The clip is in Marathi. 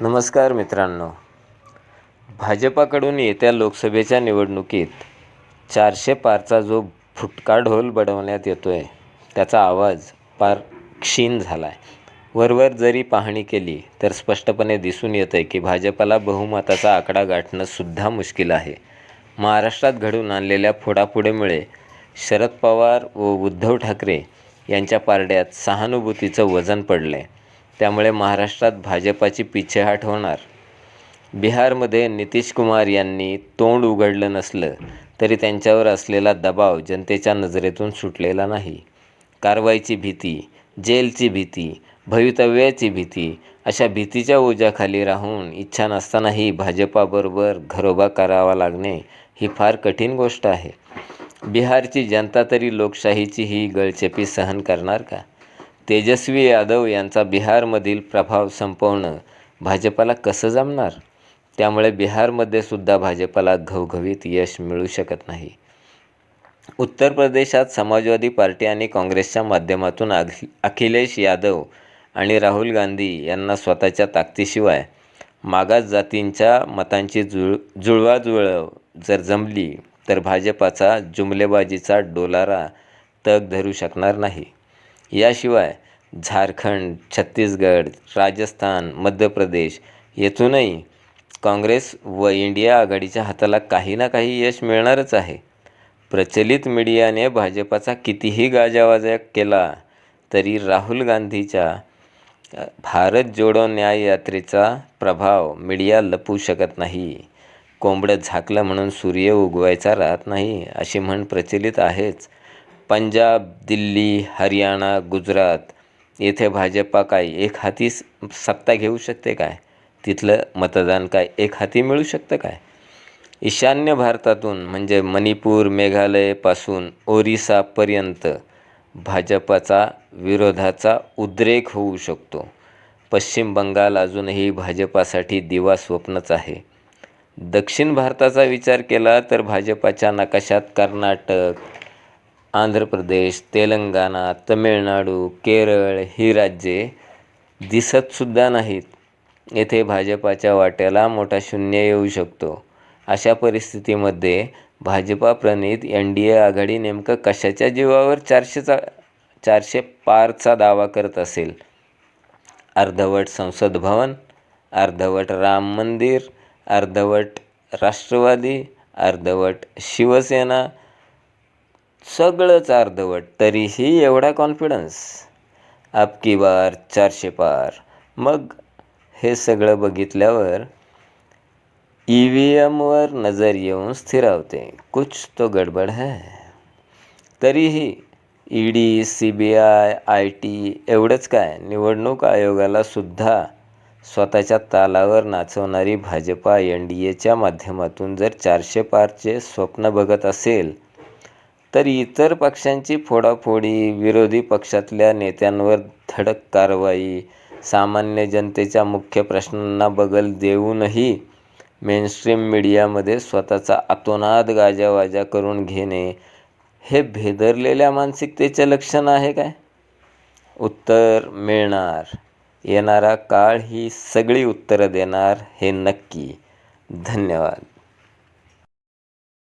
नमस्कार मित्रांनो. भाजपाकडून येत्या लोकसभेच्या निवडणुकीत चारशे पारचा जो फुटका ढोल बडवण्यात येतो आहे त्याचा आवाज पार क्षीण झाला आहे वरवर जरी पाहणी केली तर स्पष्टपणे दिसून येतं आहे की भाजपाला बहुमताचा आकडा गाठणंसुद्धा मुश्किल आहे. महाराष्ट्रात घडून आणलेल्या फोडाफोडीमुळे शरद पवार व उद्धव ठाकरे यांच्या पारड्यात सहानुभूतीचं वजन पडलं आहे त्यामुळे महाराष्ट्रात भाजपाची पिछेहाट होणार. बिहारमध्ये नितीश कुमार यांनी तोंड उघडलं नसलं तरी त्यांच्यावर असलेला दबाव जनतेच्या नजरेतून सुटलेला नाही. कारवाईची भीती जेलची भीती भवितव्याची भीती अशा भीतीच्या ओझ्याखाली राहून इच्छा नसतानाही भाजपाबरोबर घरोबा करावा लागणे ही फार कठीण गोष्ट आहे. बिहारची जनता तरी लोकशाहीची ही गळचेपी सहन करणार का? तेजस्वी यादव यांचा बिहारमधील प्रभाव संपवणं भाजपाला कसं जमणार? त्यामुळे बिहारमध्ये सुद्धा भाजपाला घवघवीत यश मिळू शकत नाही. उत्तर प्रदेशात समाजवादी पार्टी आणि काँग्रेसच्या माध्यमातून अखि अखिलेश यादव आणि राहुल गांधी यांना स्वतःच्या ताकदीशिवाय मागास जातींच्या मतांची जुळ जुळवाजुळव जर जमली तर भाजपाचा जुमलेबाजीचा डोलारा तग धरू शकणार नाही. याशिवाय झारखंड छत्तीसगड राजस्थान मध्य प्रदेश येथूनही काँग्रेस व इंडिया आघाडीच्या हाताला काही ना काही यश मिळणारच आहे. प्रचलित मीडियाने भाजपाचा कितीही गाजावाजा केला तरी राहुल गांधीच्या भारत जोडो न्याय यात्रेचा प्रभाव मीडिया लपवू शकत नाही. कोंबडं झाकलं म्हणून सूर्य उगवायचा राहत नाही अशी म्हण प्रचलित आहेच. पंजाब दिल्ली हरियाणा गुजरात येथे भाजपा काय एक हाती सत्ता घेऊ शकते काय? तिथलं मतदान काय एक हाती मिळू शकतं काय? ईशान्य भारतातून म्हणजे मणिपूर मेघालयपासून ओरिसापर्यंत भाजपाचा विरोधाचा उद्रेक होऊ शकतो. पश्चिम बंगाल अजूनही भाजपासाठी दिवा स्वप्नच आहे. दक्षिण भारताचा विचार केला तर भाजपाच्या नकाशात कर्नाटक आंध्र प्रदेश तेलंगणा तमिळनाडू केरळ ही राज्ये दिसतसुद्धा नाहीत. येथे भाजपाच्या वाट्याला मोठा शून्य येऊ शकतो. अशा परिस्थितीमध्ये भाजपा प्रणित एन डी ए आघाडी नेमकं कशाच्या जीवावर चारशेचा चारशे पारचा दावा करत असेल? अर्धवट संसद भवन अर्धवट राम मंदिर अर्धवट राष्ट्रवादी अर्धवट शिवसेना सगळंच अर्धवट तरीही एवढा कॉन्फिडन्स आपकी बार चारशे पार. मग हे सगळं बघितल्यावर ई व्ही एमवर नजर येऊन स्थिरावते कुछ तो गडबड है. तरीही E D C B I I T एवढंच काय? निवडणूक आयोगाला सुद्धा स्वतःच्या तालावर नाचवणारी भाजपा एन डी एच्या माध्यमातून जर चारशे पारचे स्वप्न बघत असेल तर इतर पक्षांची फोडाफोडी विरोधी पक्षातल्या नेत्यांवर धडक कारवाई. सामान्य जनतेच्या मुख्य प्रश्नांना बगल देऊनही मेनस्ट्रीम मीडियामध्ये स्वतःचा अतोनात गाजावाजा करून घेणे हे भेदरलेल्या मानसिकतेचे लक्षण आहे काय? उत्तर मिळणार. येणारा काळ ही सगळी उत्तरं देणार हे नक्की. धन्यवाद.